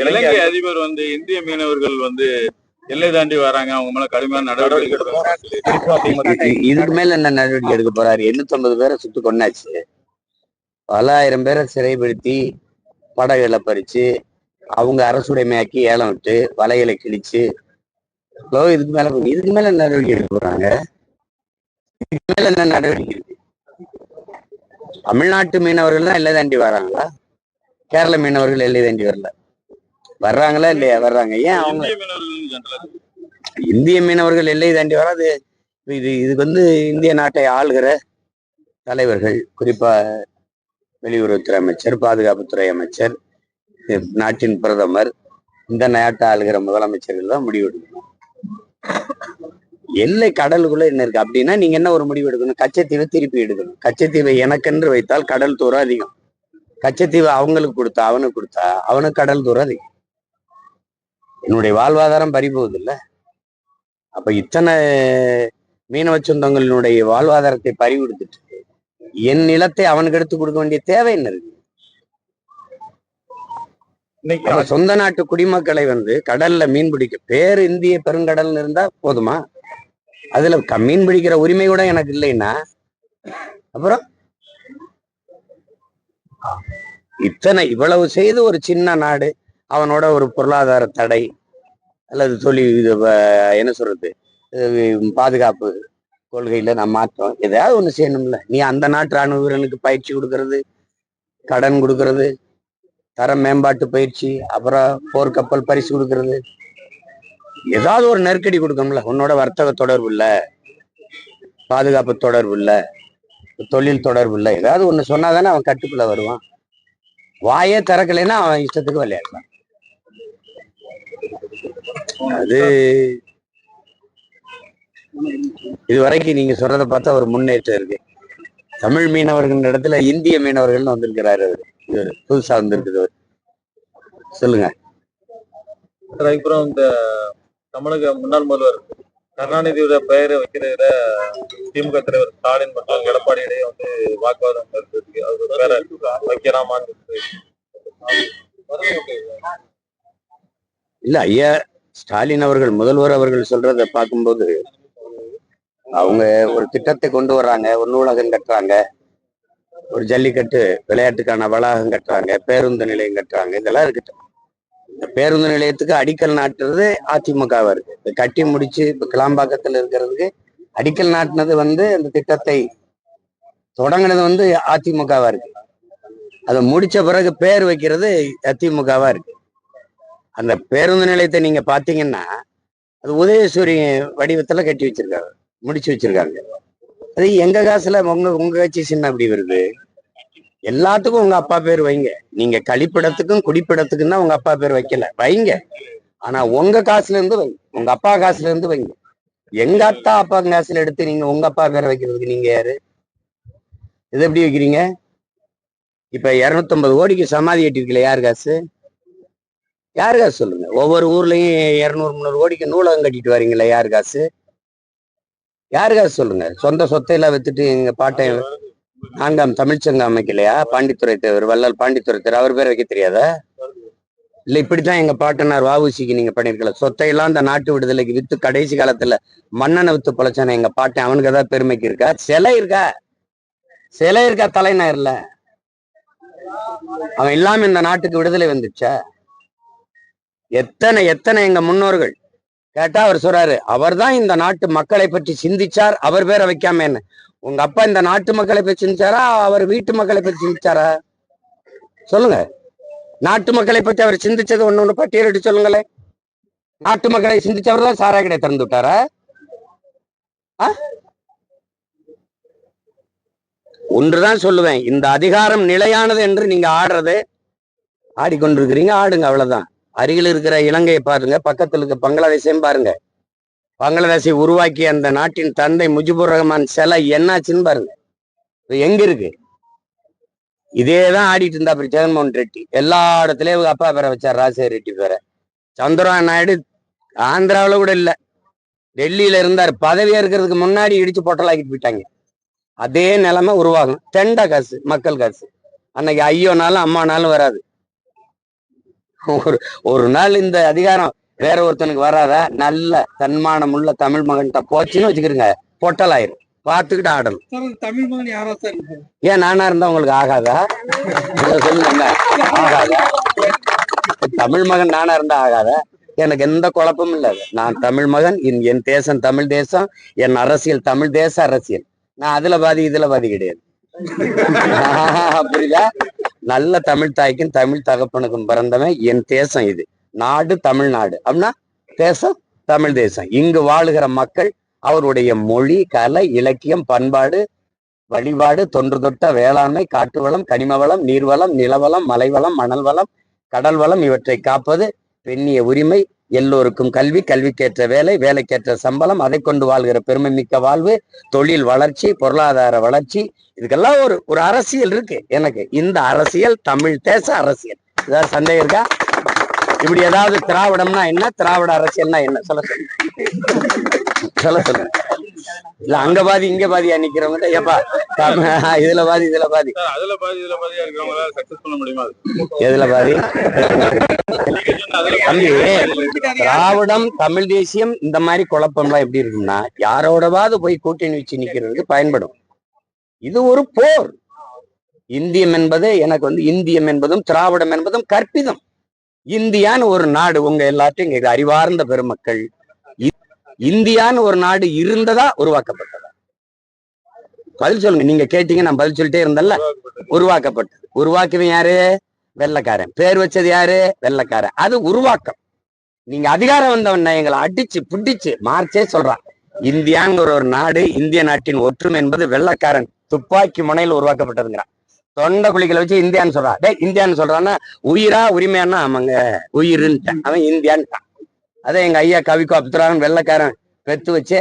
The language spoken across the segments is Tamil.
இலங்கை அதிபர் வந்து இந்திய மீனவர்கள் வந்து எல்லை தாண்டி வராங்க. அவங்க மேல கடுமையான நடவடிக்கை இதுக்கு மேல என்ன நடவடிக்கை எடுக்க போறாரு? எண்ணூத்தி ஐம்பது பேரை சுட்டு கொண்டாச்சு பல ஆயிரம் பேரை சிறைப்படுத்தி படகுகளை பறிச்சு அவங்க அரசுடைமையாக்கி ஏலம் விட்டு வலைகளை கிழிச்சு ஹலோ இதுக்கு மேல இதுக்கு மேல என்ன நடவடிக்கை எடுக்க போறாங்க? இதுக்கு மேல என்ன நடவடிக்கை இருக்கு? தமிழ்நாட்டு மீனவர்கள் தான் எல்லை தாண்டி வராங்களா? கேரள மீனவர்கள் எல்லை தாண்டி வரல. வர்றாங்களா இல்லையா? வர்றாங்க. ஏன் அவங்க இந்திய மீனவர்கள் எல்லை தாண்டி வராது. இது இதுக்கு வந்து இந்திய நாட்டை ஆளுகிற தலைவர்கள். குறிப்பா வெளியுறவுத்துறை அமைச்சர் பாதுகாப்புத்துறை அமைச்சர் நாட்டின் பிரதமர் இந்த நாட்டை ஆளுகிற முதலமைச்சர்கள் தான் முடிவு எடுக்கணும். எல்லை கடலுக்குள்ள என்ன இருக்கு? அப்படின்னா நீங்க என்ன ஒரு முடிவு எடுக்கணும்? கச்சத்தீவை திருப்பி எடுக்கணும். கச்சத்தீவை எனக்கென்று வைத்தால் கடல் தூரம் அதிகம். கச்சத்தீவை அவங்களுக்கு கொடுத்தா அவனுக்கு கொடுத்தா அவனுக்கு கடல் தூரம் அதிகம். என்னுடைய வாழ்வாதாரம் பறி போகுது இல்ல அப்ப இத்தனை மீனவ சொந்தங்களினுடைய வாழ்வாதாரத்தை பறி கொடுத்துட்டு என் நிலத்தை அவனுக்கு எடுத்து கொடுக்க வேண்டிய தேவை என்ன இருக்கு? சொந்த நாட்டு குடிமக்களை வந்து கடல்ல மீன் பிடிக்க பேர் இந்திய பெருங்கடல்னு இருந்தா போதுமா? அதுல க- மீன் பிடிக்கிற உரிமை கூட எனக்கு இல்லைன்னா? அப்புறம்? இத்தனை இவ்வளவு செய்து ஒரு சின்ன நாடு அவனோட ஒரு பொருளாதார தடை அல்லது தொழில் இது என்ன சொல்றது பாதுகாப்பு கொள்கையில நான் மாற்றம். ஏதாவது ஒன்று செய்யணும்ல. நீ அந்த நாட்டு ராணுவ வீரனுக்கு பயிற்சி கொடுக்கறது கடன் கொடுக்கறது தர மேம்பாட்டு பயிற்சி அப்புறம் போர்க்கப்பல் பரிசு கொடுக்கறது. ஏதாவது ஒரு நெருக்கடி கொடுக்கணும்ல. உன்னோட வர்த்தக தொடர்பு இல்லை. பாதுகாப்பு தொடர்பு இல்லை. தொழில் தொடர்பு இல்லை. ஏதாவது ஒன்று சொன்னாதானே அவன் கட்டுக்குள்ள வருவான். வாயே திறக்கலைன்னா அவன் இஷ்டத்துக்கு விளையாடலாம். அது இது வரைக்கும் நீங்க சொல்றத பார்த்தா ஒரு முன்னேற்றம் இருக்கு. தமிழ் மீனவர்கள் இடத்துல இந்திய மீனவர்கள்னு வந்திருக்கிறாரு அவரு. புதுசா வந்திருக்குது அவரு. சொல்லுங்க. அதுக்கப்புறம் இந்த தமிழக முன்னாள் முதல்வர் கருணாநிதியோட பெயரை வைக்கிறதுல திமுக தலைவர் ஸ்டாலின் மற்றும் எடப்பாடி இடையே வந்து வாக்குவாதம் இருக்கு அவர் பேரை வைக்கலாமான்னு. இல்ல ஐயா ஸ்டாலின் அவர்கள் முதல்வர் அவர்கள் சொல்றத பார்க்கும்போது அவங்க ஒரு திட்டத்தை கொண்டு வர்றாங்க ஒரு நூலகம் கட்டுறாங்க ஒரு ஜல்லிக்கட்டு விளையாட்டுக்கான வளாகம் கட்டுறாங்க பேருந்து நிலையம் கட்டுறாங்க இதெல்லாம் இருக்கட்டும். இந்த பேருந்து நிலையத்துக்கு அடிக்கல் நாட்டுறது அதிமுகவா இருக்கு இதை கட்டி முடிச்சு இப்ப கிளாம்பாக்கத்துல இருக்கிறதுக்கு அடிக்கல் நாட்டினது வந்து அந்த திட்டத்தை தொடங்கினது வந்து அதிமுகவா இருக்கு. அதை முடிச்ச பிறகு பேர் வைக்கிறது அதிமுகவா இருக்கு. அந்த பேருந்து நிலையத்தை நீங்க பாத்தீங்கன்னா அது உதயசூரி வடிவத்துல கட்டி வச்சிருக்காங்க முடிச்சு வச்சிருக்காங்க. அது எங்க காசுல உங்க உங்க கட்சி சின்ன அப்படி வருது? எல்லாத்துக்கும் உங்க அப்பா பேர் வைங்க. நீங்க கழிப்பிடத்துக்கும் குடிப்பிடத்துக்கும் தான் உங்க அப்பா பேர் வைக்கல. வைங்க. ஆனா உங்க காசுல இருந்து வைங்க. உங்க அப்பா காசுல இருந்து வைங்க. எங்க அத்தா அப்பா காசுல எடுத்து நீங்க உங்க அப்பா பேர் வைக்கிறதுக்கு நீங்க யாரு? இது எப்படி வைக்கிறீங்க? இப்ப இரநூத்தம்பது கோடிக்கு சமாதி கட்டிருக்கல யார் காசு? யார் காசு சொல்லுங்க? ஒவ்வொரு ஊர்லயும் இருநூறு முந்நூறு கோடிக்கு நூலகம் கட்டிட்டு வரீங்களே யார் காசு? யார் காசு சொல்லுங்க? சொந்த சொத்தையெல்லாம் வித்துட்டு எங்க பாட்டை நாங்காம் தமிழ்ச்சங்கம் அமைக்கலையா? பாண்டித்துறை தேவர் வள்ளல் பாண்டித்துறை தேவர் அவர் பேர் வைக்க தெரியாதா? இல்ல இப்படித்தான் எங்க பாட்டனார் வாவுசிக்கு நீங்க பண்ணிருக்கல. சொத்தையெல்லாம் அந்த நாட்டு விடுதலைக்கு வித்து கடைசி காலத்துல மன்னனை வித்து பொழைச்சானே எங்க பாட்டன் அவனுக்கு ஏதாவது பெருமைக்கு இருக்கா? சிலை இருக்கா? சிலை இருக்கா? தலைநகர்ல அவன் இல்லாம இந்த நாட்டுக்கு விடுதலை வந்துச்சா? எத்தனை எத்தனை எங்க முன்னோர்கள்? கேட்டா அவர் சொல்றாரு அவர்தான் இந்த நாட்டு மக்களை பற்றி சிந்திச்சார் அவர் பேரை வைக்காம என்ன உங்க அப்பா இந்த நாட்டு மக்களை பற்றி சிந்திச்சாரா அவர் வீட்டு மக்களை பற்றி சிந்திச்சாரா? சொல்லுங்க. நாட்டு மக்களை பற்றி அவர் சிந்திச்சது ஒண்ணு ஒண்ணு பட்டியலிட்டு சொல்லுங்களேன். நாட்டு மக்களை சிந்திச்சவர் தான் சாராய கடை திறந்து விட்டாரா? ஆ? ஒன்றுதான் சொல்லுவேன். இந்த அதிகாரம் நிலையானது என்று நீங்க ஆடுறது ஆடிக்கொண்டிருக்கிறீங்க ஆடுங்க அவ்வளவுதான். அருகில் இருக்கிற இலங்கையை பாருங்க. பக்கத்தில் இருக்க பங்களாதேஷையும் பாருங்க. பங்களாதேஷை உருவாக்கிய அந்த நாட்டின் தந்தை முஜிபுர் ரஹ்மான் சிலை என்னாச்சுன்னு பாருங்க. இது எங்க இருக்கு? இதேதான் ஆடிட்டு இருந்தா அப்புறம் ஜெகன்மோகன் ரெட்டி. எல்லா இடத்துலயும் அப்பா பேரை வச்சார் ராஜசேகர் ரெட்டி பேரை. சந்திரா நாயுடு ஆந்திராவில் கூட இல்லை. டெல்லியில இருந்தார். பதவியா இருக்கிறதுக்கு முன்னாடி இடிச்சு பொட்டலாக்கிட்டு போயிட்டாங்க. அதே நிலைமை உருவாகும் தெண்டா காசு மக்கள் காசு. அன்னைக்கு ஐயோனாலும் அம்மானாலும் வராது. ஒரு ஒரு நாள் இந்த அதிகாரம் வேற ஒருத்தனுக்கு வராதா நல்ல தன்மானம் உள்ள தமிழ் மகன்கிட்ட போச்சுன்னு வச்சுக்கிறீங்க பொட்டலாயிரும் பார்த்துக்கிட்டு ஆடணும். தமிழ் மகன் யாரா? ஏன் நானா இருந்தா உங்களுக்கு ஆகாதா? சொல்லுங்க ஆகாதா? தமிழ் மகன் நானா இருந்தா ஆகாதா? எனக்கு எந்த குழப்பமும் இல்ல. அது. நான் தமிழ் மகன் என் என் தேசம் தமிழ் தேசம் என் அரசியல் தமிழ் தேச அரசியல். நான் அதுல பாதி இதுல பாதி கிடையாது. புரியுதா? நல்ல தமிழ் தாய்க்கும் தமிழ் தகப்பனுக்கும் பிறந்தவன் என் தேசம் இது. நாடு தமிழ்நாடு. அப்படின்னா தேசம் தமிழ் தேசம். இங்கு வாழுகிற மக்கள் அவருடைய மொழி கலை இலக்கியம் பண்பாடு வழிபாடு தொன்று தொட்ட வேளாண்மை காட்டு வளம் கனிம வளம் நீர்வளம் நிலவளம் மலைவளம் மணல் வளம் கடல் வளம் இவற்றை காப்பது பெண்ணிய உரிமை எல்லோருக்கும் கல்வி கல்விக்கேற்ற வேலை வேலைக்கேற்ற சம்பளம் அதை கொண்டு வாழ்கிற பெருமை மிக்க வாழ்வு தொழில் வளர்ச்சி பொருளாதார வளர்ச்சி இதுக்கெல்லாம் ஒரு ஒரு அரசியல் இருக்கு எனக்கு. இந்த அரசியல் தமிழ் தேச அரசியல். ஏதாவது சந்தேகம் இருக்கா? இப்படி ஏதாவது திராவிடம்னா என்ன? திராவிட அரசியல்னா என்ன? சொல்ல சொல்லுங்க சொல்ல சொல்லுங்க இல்ல அங்க பாதி இங்க பாதியா நிக்கிறவங்க ஏப்பா இதுல பாதி இதுல பாதி அதுல பாதி இதுல பாதியா இருக்கிறவங்களால சக்சஸ் பண்ண முடியுமா? எதுல பாதி? திராவிடம் தமிழ் தேசியம் இந்த மாதிரி குழப்பம்லாம் எப்படி இருக்கும்னா யாரோடவாவது போய் கூட்டணி வச்சு நிக்கிறதுக்கு பயன்படும். இது ஒரு போர். இந்தியம் என்பது எனக்கு வந்து இந்தியம் என்பதும் திராவிடம் என்பதும் கற்பிதம். இந்தியான்னு ஒரு நாடு உங்க எல்லாத்தையும் அறிவார்ந்த பெருமக்கள் இந்தியான்னு ஒரு நாடு இருந்ததா உருவாக்கப்பட்டதா. பதில் சொல்லுங்க. நீங்க கேட்டீங்க நான் பதில் சொல்லிட்டே இருந்தேன்ல. உருவாக்கப்பட்டது. உருவாக்குவன் யாரு? வெள்ளைக்காரன். பேர் வச்சது யாரு? வெள்ளைக்காரன். அது உருவாக்கம். நீங்க அதிகாரம் வந்தவன எங்களை அடிச்சு புடிச்சு மார்ச்சே சொல்றான். இந்தியாங்கிற ஒரு நாடு இந்திய நாட்டின் ஒற்றுமை என்பது வெள்ளைக்காரன் துப்பாக்கி முனையில் உருவாக்கப்பட்டதுங்கிறான். தொண்டை குழிகளை வச்சு இந்தியான்னு சொல்றான். டேய் இந்தியான்னு சொல்றான்னா உயிரா உரிமையானா ஆமாங்க உயிருன்ட்டான். அவன் இந்தியான்ட்டான். அதே எங்க ஐயா கவிக்கோ அப்துரான் வெள்ளைக்காரன் பெத்து வச்சு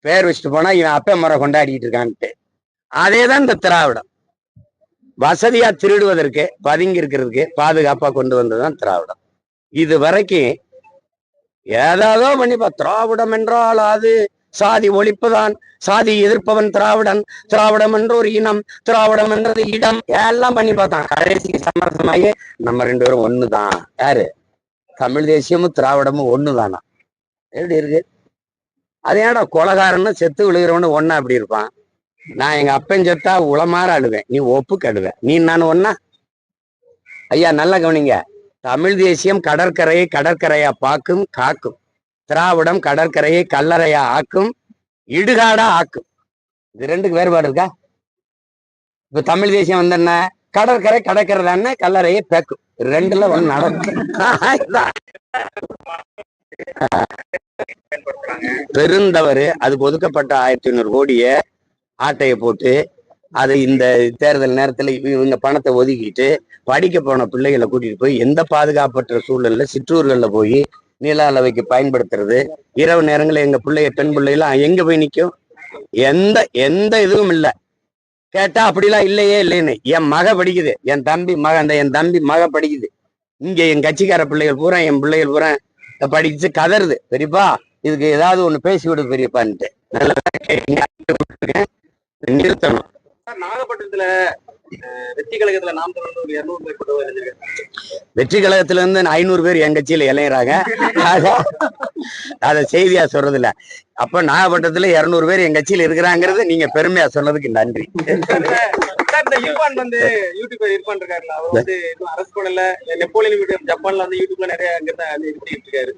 பேர் வச்சுட்டு போனா இவன் அப்ப முறை கொண்டாடிட்டு இருக்கான்ட்டு. அதேதான் இந்த திராவிடம். வசதியா திருடுவதற்கு பதுங்கி இருக்கிறதுக்கு பாதுகாப்பா கொண்டு வந்ததுதான் திராவிடம். இது வரைக்கும் ஏதாவதோ பண்ணிப்பா திராவிடம் என்றால் அது சாதி ஒழிப்புதான் சாதி எதிர்ப்பவன் திராவிடன் திராவிடம் என்ற ஒரு இனம் திராவிடம் என்றது இடம் எல்லாம் பண்ணி பார்த்தான் கடைசிக்கு சமரசமாகி நம்ம ரெண்டு பேரும் ஒண்ணுதான். யாரு? தமிழ் தேசியமும் திராவிடமும் ஒண்ணுதானா? எப்படி இருக்கு? அது ஏன்டா கொலகாரன்னு செத்து விழுகிறவனு ஒன்னா அப்படி இருப்பான்? நான் எங்க அப்பன் செத்தா உளமாற அழுவேன். நீ ஒப்புக்கு அழுவேன் நீ நான் ஒன்னா? ஐயா நல்லா கவனிங்க. தமிழ் தேசியம் கடற்கரையை கடற்கரையா பாக்கும் காக்கும். திராவிடம் கடற்கரையை கல்லறையா ஆக்கும் இடுகாடா ஆக்கும். இது ரெண்டுக்கு வேறுபாடு இருக்கா? இப்ப தமிழ் தேசியம் வந்து என்ன கடற்கரை கடற்கரை தானே கல்லறையை பேக்கும். ரெண்டுல ஒண்ணு நடக்கும். பெருந்தவரு அதுக்கு ஒதுக்கப்பட்ட ஆயிரத்தி ஐநூறு கோடிய ஆட்டையை போட்டு அது இந்த தேர்தல் நேரத்தில் இவ- இவங்க பணத்தை ஒதுக்கிட்டு படிக்க போன பிள்ளைகளை கூட்டிட்டு போய் எந்த பாதுகாப்பற்ற சூழல்ல சிற்றூர்களில் போய் நில அளவைக்கு பயன்படுத்துறது? இரவு நேரங்களில் எங்க பிள்ளைய பெண் பிள்ளைகளாம் எங்க போய் நிற்கும் எந்த எந்த இதுவும் இல்லை. கேட்டா அப்படிலாம் இல்லையே இல்லைன்னு. என் மக படிக்குது. என் தம்பி மக அந்த என் தம்பி மக படிக்குது. இங்க என் கட்சிக்கார பிள்ளைகள் பூரா என் பிள்ளைகள் பூரா படிச்சு கதறுது. பெரியப்பா இதுக்கு ஏதாவது ஒண்ணு பேசி விடு பெரியப்பான்ட்டு. நல்லா கேட்டீங்க. நிறுத்தணும். நாகப்பட்டினத்துல வெற்றி கழகத்துல நாம் ஒரு இருநூறு பேர். வெற்றி கழகத்துல இருந்து ஐநூறு பேர் என் கட்சியில இளையறாங்க அத- செய்தியா சொல்றது இல்ல அப்ப நாகப்பட்டினத்துல இருநூறு பேர் என் கட்சியில இருக்கிறாங்கிறது நீங்க பெருமையா சொன்னதுக்கு நன்றி. இர்ஃபான் வந்து யூடியூபர் இர்ஃபான் இருக்காருல்ல அவர் வந்து இன்னும் அரசு பண்ணல நெப்போலியன் வீடியோ ஜப்பான்ல வந்து யூடியூப்ல நிறைய அங்க இருக்காரு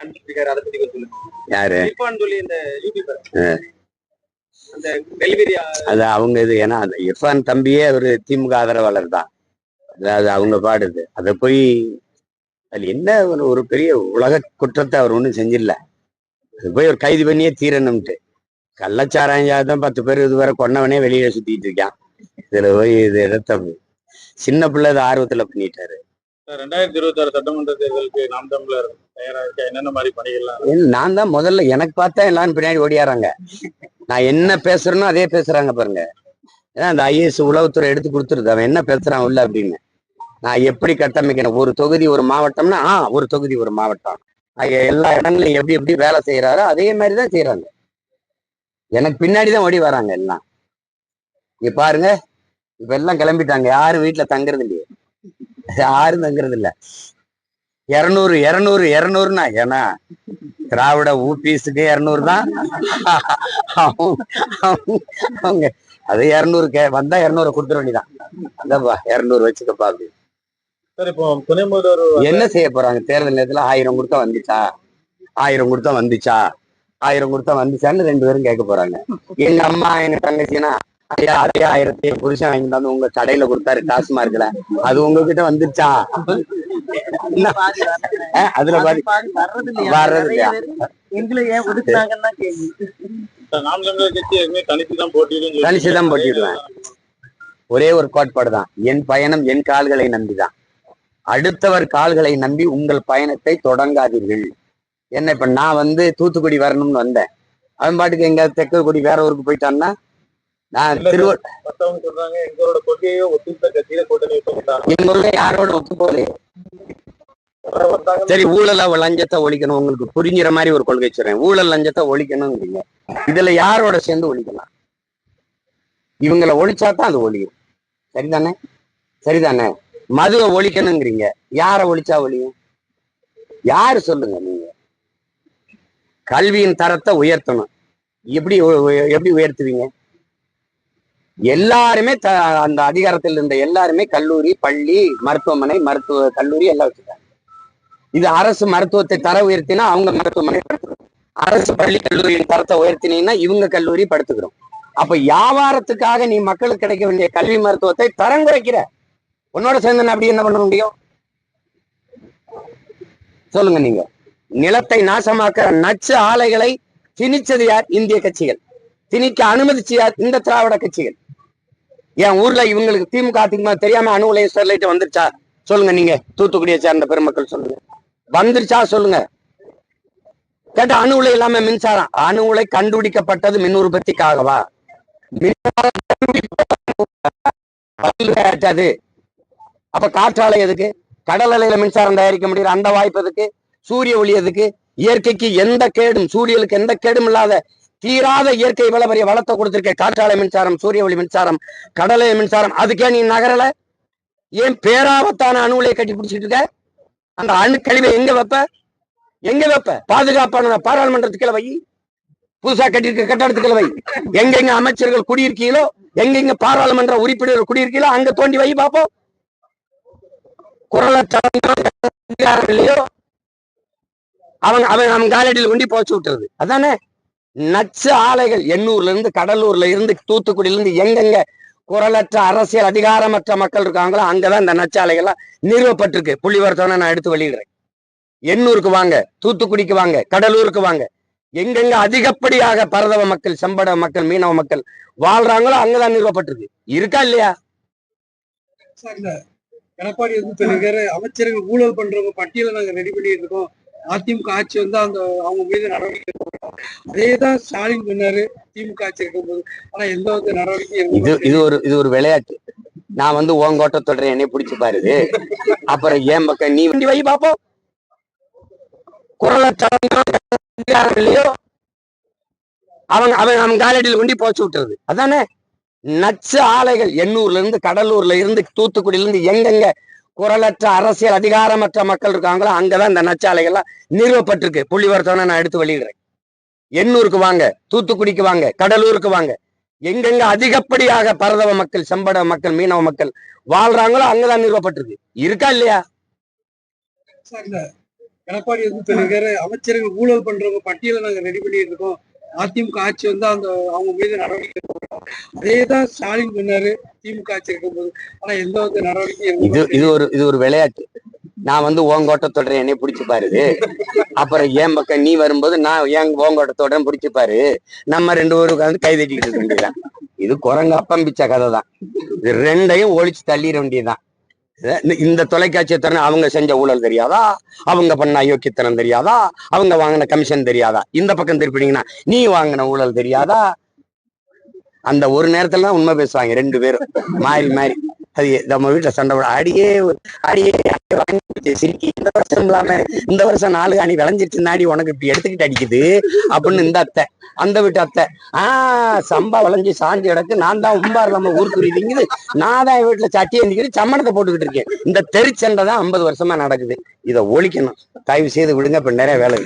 அனுப்பிட்டு இருக்காரு. அதை பத்தி சொல்லுங்க. யாரு? இர்ஃபான் சொல்லி இந்த யூடியூபர் அது அவங்க இது ஏன்னா அந்த இர்ஃபான் தம்பியே ஒரு திமுக ஆதரவாளர் தான். அதாவது அவங்க பாடுது. அதை போய் அதுல என்ன ஒரு- ஒரு பெரிய உலக குற்றத்தை அவர் ஒன்றும் செஞ்சிடல அது போய் ஒரு கைது பண்ணியே தீரணும்ட்டு. கள்ளச்சாராயம் தான் பத்து பேர் இது வரை கொன்னவனே வெளியில சுத்திட்டு இருக்கான். இதுல போய் இது ரத்தம் சின்ன பிள்ளை இது ஆர்வத்துல பண்ணிட்டாரு. ரெண்டாயிரத்தி இருபத்தி ஆறு சட்டமன்ற தேர்தலுக்கு நாம் தமிழர் தயாராக என்னென்ன மாதிரி பணிகள்லாம் ஏன் நான் தான் முதல்ல எனக்கு பார்த்தா எல்லாரும் பின்னாடி ஓடியாராங்க. நான் என்ன பேசுறேனோ அதே பேசுறாங்க பாருங்க. ஏன்னா அந்த ஐஏஎஸ் உளவுத்துறை எடுத்து கொடுத்துருது. அவன் என்ன பேசுறான் உள்ள அப்படின்னு. நான் எப்படி கட்டமைக்கிறேன்? ஒரு தொகுதி ஒரு மாவட்டம்னா ஆ ஒரு தொகுதி ஒரு மாவட்டம். எல்லா இடங்களையும் எப்படி எப்படி வேலை செய்யறாரோ அதே மாதிரி தான் செய்யறாங்க எனக்கு பின்னாடி தான் ஓடி வராங்க எல்லாம். இங்க பாருங்க. இப்ப எல்லாம் கிளம்பிட்டாங்க. யாரும் வீட்டுல தங்குறது இல்லையே. யாரும் தங்குறது இல்ல இருநூறு இருநூறு இருநூறுனா ஏன்னா திராவிட ஊபிஸுக்கு இருநூறு தான். அவங்க அது இருநூறு கே வந்தா இருநூறு கொடுத்துட வேண்டியதான் இந்தப்பா இருநூறு வச்சுக்கப்பா அப்படி என்ன செய்ய போறாங்க? தேர்தல் நேரத்துல ஆயிரம் கொடுத்தா வந்துச்சா? ஆயிரம் கொடுத்தா வந்துச்சா? ஆயிரம் கொடுத்தா வந்துச்சான்னு ரெண்டு பேரும் கேட்க போறாங்க. எங்க அம்மா எங்க தங்கச்சினா ஐயா அதே ஆயிரத்தி புருஷன் வாங்கி தந்து உங்க கடையில கொடுத்தாரு டாஸ்மார்க்ல. அது உங்ககிட்ட? அஹ், அதுல பாதி வர்றது இல்லையா எங்களை ஏன் ஒதுக்குனாங்கன்னா கேள்வி. நாம் தமிழர் கட்சி எதுவுமே தனித்து தான் போட்டியிடும் தனிச்சு தான் போட்டியிடுவேன். ஒரே ஒரு கோட்பாடு தான். என் பயணம் என் கால்களை நம்பிதான். அடுத்தவர் கால்களை நம்பி உங்கள் பயணத்தை தொடங்காதீர்கள். என்ன இப்ப நான் வந்து தூத்துக்குடி வரணும்னு வந்தேன். அவன் பாட்டுக்கு எங்க தெற்குக்குடி வேற ஊருக்கு போயிட்டான்னா நான் இல்ல திருவ மத்தவங்க சொல்றாங்க எங்களோட கொள்கையை ஒத்துழைத்த கட்சியில கூட்டணி யாரோட ஒத்து சரி ஊழல லஞ்சத்தை ஒழிக்கணும். உங்களுக்கு புரிஞ்சுற மாதிரி ஒரு கொள்கை சொல்றேன் ஊழல் லஞ்சத்தை ஒழிக்கணுங்கிறீங்க. இதுல யாரோட சேர்ந்து ஒழிக்கலாம்? இவங்களை ஒழிச்சா தான் அது ஒழியும். சரிதானே? சரிதானே? மதுவை ஒழிக்கணுங்கிறீங்க. யாரை ஒழிச்சா ஒழியும்? யாரு சொல்லுங்க நீங்க? கல்வியின் தரத்தை உயர்த்தணும். எப்படி எப்படி உயர்த்துவீங்க? எல்லாருமே த அந்த அதிகாரத்தில் இருந்த எல்லாருமே கல்லூரி பள்ளி மருத்துவமனை மருத்துவ கல்லூரி எல்லாம் வச்சிருக்காங்க இது அரசு மருத்துவத்தை தர உயர்த்தினா அவங்க மருத்துவமனை படுத்துக்கிறோம் அரசு பள்ளி கல்லூரியின் தரத்தை உயர்த்தினீங்கன்னா இவங்க கல்லூரி படுத்துக்கிறோம். அப்ப வியாபாரத்துக்காக நீ மக்களுக்கு கிடைக்க வேண்டிய கல்வி மருத்துவத்தை தரம் குறைக்கிற. உன்னோட சேர்ந்து அப்படி என்ன பண்ண முடியும்? சொல்லுங்க நீங்க. நிலத்தை நாசமாக்குற நச்சு ஆலைகளை திணிச்சது யார்? இந்திய கட்சிகள். திணிக்க அனுமதிச்சு யார்? இந்த திராவிட கட்சிகள். என் ஊர்ல இவங்களுக்கு திமுக அதிகமா தெரியாம அணு உலைய ஸ்டெர்லைட் வந்துருச்சா? சொல்லுங்க நீங்க. தூத்துக்குடியை சேர்ந்த பெருமக்கள் சொல்லுங்க. வந்துருச்சா? சொல்லுங்க. கேட்ட அணு உலை இல்லாம மின்சாரம். அணு உலை கண்டுபிடிக்கப்பட்டது மின் உற்பத்திக்காகவா மின்சாரம் கண்டுபிடிக்கப்பட்டது. அப்ப காற்றாலை எதுக்கு? கடல் அலையில மின்சாரம் தயாரிக்க முடியல அந்த வாய்ப்பு எதுக்கு? சூரிய ஒளி எதுக்கு? இயற்கைக்கு எந்த கேடும் சூரியனுக்கு எந்த கேடும் இல்லாத தீராத இயற்கை இவ்வளவு பெரிய வளத்தை கொடுத்திருக்க காற்றாலை மின்சாரம் சூரிய ஒளி மின்சாரம் கடலை மின்சாரம் அதுக்கே நீ நகரல? ஏன் பேராபத்தான அணு கட்டி பிடிச்சிட்டு இருக்க? அந்த அணு கழிவை எங்க வைப்ப? எங்க வைப்ப? பாதுகாப்பான பாராளுமன்றத்துக்குள்ள வை புதுசா கட்டியிருக்க கட்டடத்துக்குள்ள வை எங்கெங்க அமைச்சர்கள் குடியிருக்கீங்களோ? எங்கெங்க பாராளுமன்ற உறுப்பினர்கள் குடியிருக்கீங்களோ? அங்க தோண்டி வை பாப்போம் குரலை இல்லையோ? அவங்க அவன் அவன் காலடியில் கொண்டு போச்சு விட்டுறது. அதானே? நச்சு ஆலைகள் எண்ணூர்ல இருந்து கடலூர்ல இருந்து தூத்துக்குடியில இருந்து எங்கெங்க குரலற்ற அரசியல் அதிகாரமற்ற மக்கள் இருக்காங்களோ அங்கதான் இந்த நச்சாலைகள்லாம் நிறுவப்பட்டிருக்கு. புள்ளிவரத்தோட நான் எடுத்து வெளியிடுறேன். எண்ணூருக்கு வாங்க தூத்துக்குடிக்கு வாங்க கடலூருக்கு வாங்க. எங்கெங்க அதிகப்படியாக பரதவ மக்கள் செம்பட மக்கள் மீனவ மக்கள் வாழ்றாங்களோ அங்கதான் நிறுவப்பட்டிருக்கு. இருக்கா இல்லையா? எடப்பாடி வந்து அமைச்சர்கள் ஊழல் பண்றவங்க பட்டியலை நாங்க ரெடி பண்ணிட்டு இருக்கோம். அதிமுக ஆட்சி வந்து அந்த அவங்க மீது நடவடிக்கை அதே தான் ஸ்டாலின் சொன்னாரு திமுக ஆட்சி இருக்கும்போது. ஆனா எந்த ஒரு நடவடிக்கையும் இது இது ஒரு இது ஒரு விளையாட்டு. நான் வந்து உன் கோட்டை தொடர என்னை பிடிச்சு பாருது அப்புறம் ஏன் பக்கம் நீ வண்டி வை பாப்போம் குரலற்ற இல்லையோ அவங்க அவன் அவன் காலடியில் கொண்டு போச்சு விட்டுறது. அதானே? நச்சு ஆலைகள் எண்ணூர்ல இருந்து கடலூர்ல இருந்து தூத்துக்குடியில இருந்து எங்கெங்க குரலற்ற அரசியல் அதிகாரமற்ற மக்கள் இருக்காங்களோ அங்கதான் இந்த நச்சு ஆலைகள்லாம் நிறுவப்பட்டிருக்கு. புள்ளிவரத்தோட நான் எடுத்து வெளியிடுறேன். எண்ணூருக்கு வாங்க தூத்துக்குடிக்கு வாங்க கடலூருக்கு வாங்க. எங்கெங்க அதிகப்படியாக பரதவ மக்கள் செம்பட மக்கள் மீனவ மக்கள் வாழ்றாங்களோ அங்கதான் நிறுவப்பட்டிருக்கு. இருக்கா இல்லையா? எடப்பாடி அமைச்சர்கள் ஊழல் பண்றவங்க பட்டியலை நாங்க ரெடி பண்ணிட்டு இருக்கோம். அதிமுக ஆட்சி வந்து அந்த அவங்க மீது நடவடிக்கை எடுக்கணும். அதே தான் ஸ்டாலின் பண்ணாரு திமுக ஆட்சி இருக்கும்போது. ஆனா எந்த ஒரு நடவடிக்கையும் இது. இது ஒரு இது ஒரு விளையாட்டு. நான் வந்து ஓங்கோட்ட தொடரேன் என்னை பிடிச்சி பாருது அப்புறம் என் பக்கம் நீ வரும்போது நான் ஏன் உன் கோட்டை தொடரேன் பிடிச்சி பாரு. நம்ம ரெண்டு பேரும் உட்காந்து கை தட்டிக்கிட்டு இருக்க இது குரங்கு அப்பம்பிச்ச கதை தான் இது ரெண்டையும் ஒழிச்சு தள்ளிட வேண்டியதுதான். இந்த- தொலைக்காட்சி தொலைக்காட்சியை அவங்க செஞ்ச ஊழல் தெரியாதா? அவங்க பண்ண அயோக்கியத்தனம் தெரியாதா? அவங்க வாங்கின கமிஷன் தெரியாதா? இந்த பக்கம் திருப்பினீங்கன்னா நீ வாங்கின ஊழல் தெரியாதா? அந்த ஒரு நேரத்துல தான் உண்மை பேசுவாங்க ரெண்டு பேரும். மாறி மாறி. அது நம்ம வீட்டுல சண்டை போட அடியே அடியே சிரிக்கி இந்த வருஷம் இல்லாம இந்த வருஷம் நாலு அணி விளைஞ்சிட்டு நாடி உனக்கு இப்படி எடுத்துக்கிட்டு அடிக்குது அப்படின்னு இந்த அத்தை அந்த வீட்டு அத்தை. ஆஹ் சம்பா விளைஞ்சு சாஞ்சு கிடக்கு நான் தான் உம்பார் நம்ம ஊருக்கு நான் தான் என் வீட்டுல சட்டி எழுந்திக்கிட்டு சம்மணத்தை போட்டுக்கிட்டு இருக்கேன். இந்த தெருச்சண்டை தான் ஐம்பது வருஷமா நடக்குது. இதை ஒழிக்கணும். தயவு செய்து விடுங்க இப்ப நிறைய வேலை